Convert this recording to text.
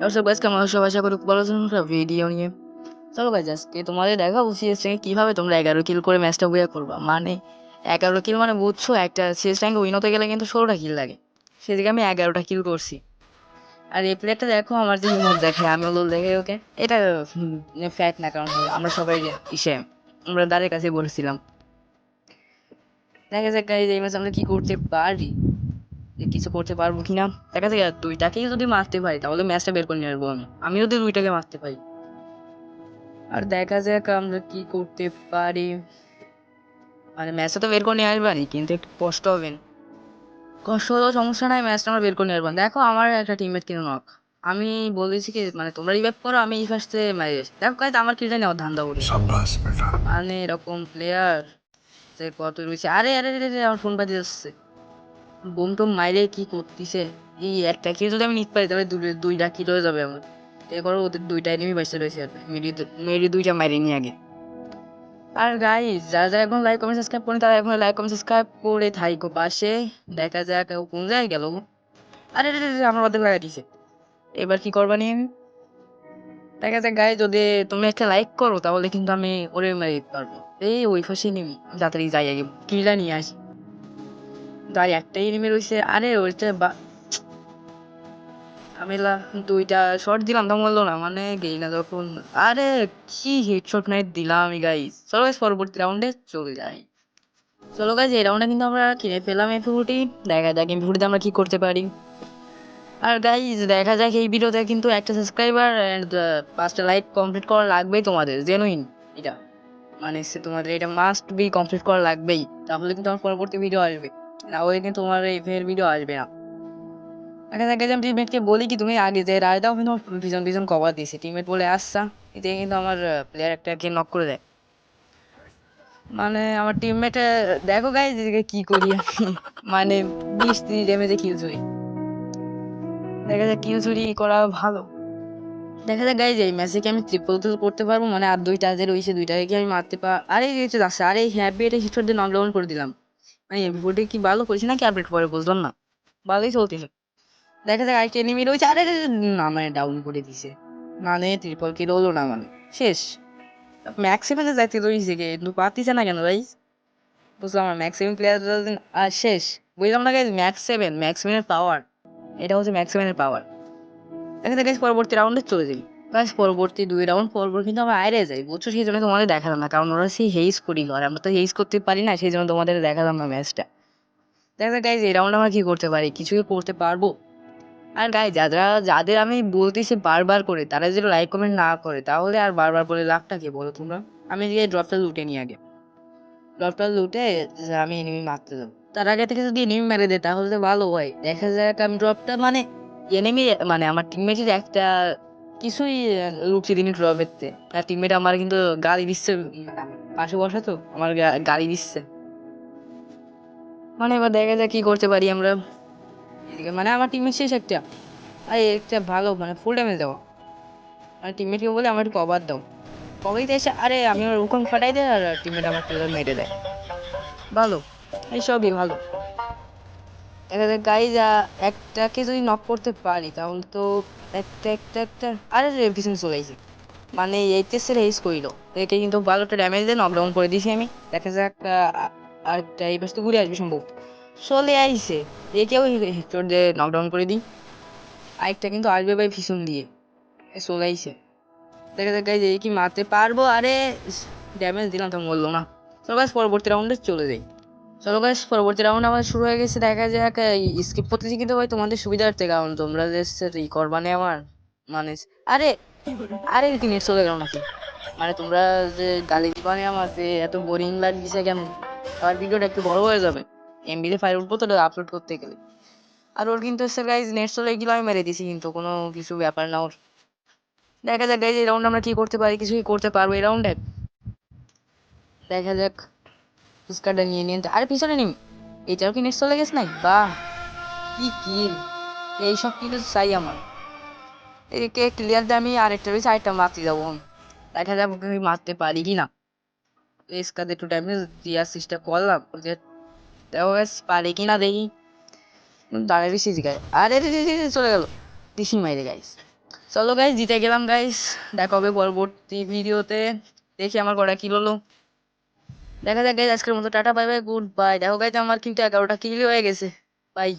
দর্শক গাইজ কেমন আছো আশা করি ভালো একটা ভিডিও নিয়ে চলো গাইজ আজকে তোমাদের দেখাবো সিএস সিএসে কীভাবে তোমরা এগারো কিল করে ম্যাচটা উইয়া করবা মানে এগারো কিল মানে বুঝছ একটা সিএস র্যাঙ্কে উইন হতে গেলে কিন্তু ষোলোটা কিল লাগে সেদিকে আমি এগারোটা কিল করছি আর এই প্লেয়ারটা দেখো আমার যে ইমোট দেখে আমি ওগুলো দেখে ওকে এটা ফ্যাট না কারণ আমরা সবাই ইসে আমরা দাঁড়ের কাছে বলেছিলাম দেখা যাক এই ম্যাচ আমরা কি করতে পারি যে কিছু করতে পারব কি না দেখা যাক দুইটাকেই যদি মারতে পারি তাহলে ম্যাচটা বের করে নিয়ে আসব আমি। আমি যদি দুইটাকে মারতে পারি। আর দেখা যাক আমরা কি করতে পারি। মানে ম্যাচটা তো বের করে নিয়ে আসবানি কিন্তু একটু কষ্ট হবে। কষ্ট হলেও সমস্যা নাই ম্যাচটা আমরা বের করে নিয়ে আসব। দেখো আমার একটা টিমের কিনে নক আমি বলেছি কি মানে তোমরা রিভাইভ করো আমি এই ফার্স্টে মারি। দেখো কাজ আমার কিলটা নেওয়া ধান্দা করি মানে এরকম প্লেয়ার কত রয়েছে। আরে আরে আরে আমার ফোন বাজে যাচ্ছে। বোম টোম মাইরে কি করতেছে? এই একটা কিলো যদি আমি নিতে পারি, তাহলে দুই- দুইটা কিলো হয়ে যাবে আমার। এ করো, ওদের দুইটা এনিমি বাইসে রয়েছে আর মেরি মেরি দুইটা মাইরে নিয়ে আগে। আর গাই যারা যারা এখন লাইক কমেন্ট সাবস্ক্রাইব করেন, তারা এখন লাইক কমেন্ট সাবস্ক্রাইব করে থাইকো পাশে। দেখা যাক কোন জায়গায় গেল আরে আমার অর্ধেক লাগাই দিছে। এবার কি করবা নিয়ে আমি? দেখা যাক গায়ে যদি তুমি একটা লাইক করো, তাহলে কিন্তু আমি ওরে মেরে দিতে পারব। এই, ওই ফাঁসে নিবি তাড়াতাড়ি যাই আগে। কিলা নিয়ে আসি। তাই একটাই নেমে রয়েছে। আরে, ওইটা বা আমি দুইটা শট দিলাম, তো বলল না। মানে গেই না যখন আরে, কি হেডশট নাই দিলাম আমি গাইস চলো গাইস পরবর্তী রাউন্ডে চলে যাই। চলো গাইস এই রাউন্ডে কিন্তু আমরা কিনে পেলাম এমপিফুটি দেখা যাক এমপিফুটিতে আমরা কি করতে পারি। আর গাইজ দেখা যাক এই ভিডিওতে কিন্তু একটা সাবস্ক্রাইবার অ্যান্ড পাঁচটা লাইক কমপ্লিট করা লাগবেই তোমাদের জেনুইন এটা। মানে সে তোমাদের, এটা মাস্ট বি কমপ্লিট করা লাগবেই। তাহলে কিন্তু আমার পরবর্তী ভিডিও আসবে। না হলে কিন্তু তোমার এই ফের ভিডিও আসবে না। দেখা যাক আমি টিমমেটকে বলি কি, তুমি আগে যে রায় দাও, কিন্তু পিছন পিছন কভার দিয়েছে। টিমমেট বলে আসছা এতে কিন্তু আমার প্লেয়ার একটাকে নক করে দেয়। মানে আমার টিমমেটে দেখো গাইজ এদিকে কি করি মানে বিশ তিরিশ ড্যামেজে কিল চুরি। দেখা যাক কিল চুরি করা ভালো। দেখা যাক গাইজ এই ম্যাচে কি আমি ট্রিপল কিল করতে পারব? মানে আর দুইটা যে রয়েছে, দুইটাকে কি আমি মারতে পার আরে যে যাচ্ছে আরে হ্যাপি এটা হিটশট দিয়ে নকডাউন করে দিলাম। মানে এমপিফোর্টি কি ভালো করেছি নাকি আপডেট পরে বুঝলাম না। ভালোই চলতেছে। দেখা যাক আরেকটা এনিমি রয়েছে। আরে না মানে ডাউন করে দিছে। মানে ট্রিপল কিল হলো না মানে। শেষ। ম্যাক্সিমামে যাইতে রয়েছে কিন্তু পাতিছে না কেন ভাই বুঝলাম না ম্যাক্সিমাম প্লেয়ার আর শেষ। বুঝলাম না গাইজ ম্যাক্স সেভেন ম্যাক্সিমামের পাওয়ার এটা হচ্ছে ম্যাক্সিমামের পাওয়ার দেখা যাক পরবর্তী রাউন্ডে চলে যাই। গাইস পরবর্তী দুই রাউন্ড পর পর কিন্তু আমরা আইরে যাই। বুঝছ? সেই জন্য তোমাদের দেখালাম না, কারণ ওরা সেই হেইস করি করে আমরা তো হেইস করতে পারি না, সেই জন্য তোমাদের দেখালাম না ম্যাচটা দেখা যাক গাইজ এই রাউন্ড আমরা কি করতে পারি? কিছুই করতে পারব। আর গাই যারা, যাদের আমি বলতেছি বারবার করে, তারা যদি লাইক কমেন্ট না করে, তাহলে আর বারবার করে লাভটা কি বলো তোমরা? আমি গিয়ে ড্রপটা লুটে নিই আগে। ড্রপটা লুটে, আমি এনিমি মারতে যাব। তার আগে থেকে যদি এনিমি মেরে দেয়, তাহলে তো ভালো হয়। দেখা যাক আমি ড্রপটা মানে এনিমি মানে আমার টিমমেটের একটা কিছুই লুটছে দিনই ড্রপেতে আর টিমমেট আমার কিন্তু গালি দিচ্ছে, পাশে বসা তো, আমার গালি দিচ্ছে। মানে এবার দেখা যাক কি করতে পারি আমরা। মানে আমার টিমমেট শেষ একটা। আর, একটা ভালো মানে ফুল ড্যামেজ দেওয়া। আর টিমমেটকে বলে আমার একটু কভার দাও দিতে এসে আরে, আমি ওর উকম ফাটাই দেয় আর টিমমেট আমার মেরে দেয়। ভালো এইসবই ভালো। দেখা যায় গাই যা একটাকে যদি নক করতে পারি তাহলে তো একটা একটা একটা আরে রে পিছনে চলে আইছে মানে এইচএসের হেস করিল একে কিন্তু ভালোটা ড্যামেজ দিয়ে নকডাউন করে দিয়েছি আমি। দেখা যাক আহ, আরেকটা এই পাশ ঘুরে আসবে সম্ভব। চলে আইছে। একেও হেডশট দিয়ে নকডাউন করে দিই। আরেকটা কিন্তু আসবে ভাই পিছন দিয়ে। চলে আইছে। দেখা যাক গাইজ এই কি মারতে পারব? আরে ড্যামেজ দিলাম তো বলল না। গাছ পরবর্তী রাউন্ডে চলে যাই। চলো গাছ পরবর্তী রাউন্ড আমাদের শুরু হয়ে গেছে। দেখা যাক স্কিপ করতেছি কিন্তু ভাই তোমাদের সুবিধার্থে কারণ তোমরা যে ই করবানে আমার মানে আরে আরে নেট চলে গেল নাকি? মানে তোমরা যে গালি আমার যে এত বোরিং লাগছে কেন? আমার ভিডিওটা একটু বড় হয়ে যাবে। এমবিতে ফাইল উঠবো তো আপলোড করতে গেলে। আর ওর কিন্তু স্যার গাইজ নেট চলে গেলে, আমি মেরে দিছি কিন্তু, কোনো কিছু ব্যাপার না ওর। দেখা যাক গাইজ এই রাউন্ড আমরা কি করতে পারি, কিছুই করতে পারব এই রাউন্ডে দেখা যাক। ফুচকাটা নিয়ে নিয়ে আর পিছনে নিম এটাও কি নেট চলে গেছে নাই বাহ কি কিল এইসব কিন্তু চাই আমার এদিকে ক্লিয়ার দিয়ে আমি আরেকটা রয়েছে আরেকটা মারতে যাব দেখা ওকে আমি মারতে পারি কি না এসকাতে একটু ড্যামেজ দেওয়ার চেষ্টা করলাম যে গাছ পারে কি না দেখি দাঁড়িয়ে রয়েছে গায়ে আরে চলে গেল দিশি মাইরে গাইস চলো গাইস জিতে গেলাম গাইস দেখা হবে পরবর্তী ভিডিওতে দেখি আমার কটা কিল হলো দেখা যাক গাইজ আজকের মতো tata bye bye good bye দেখো গাইজ আমার কিন্তু এগারোটা কিল হয়ে গেছে। বাই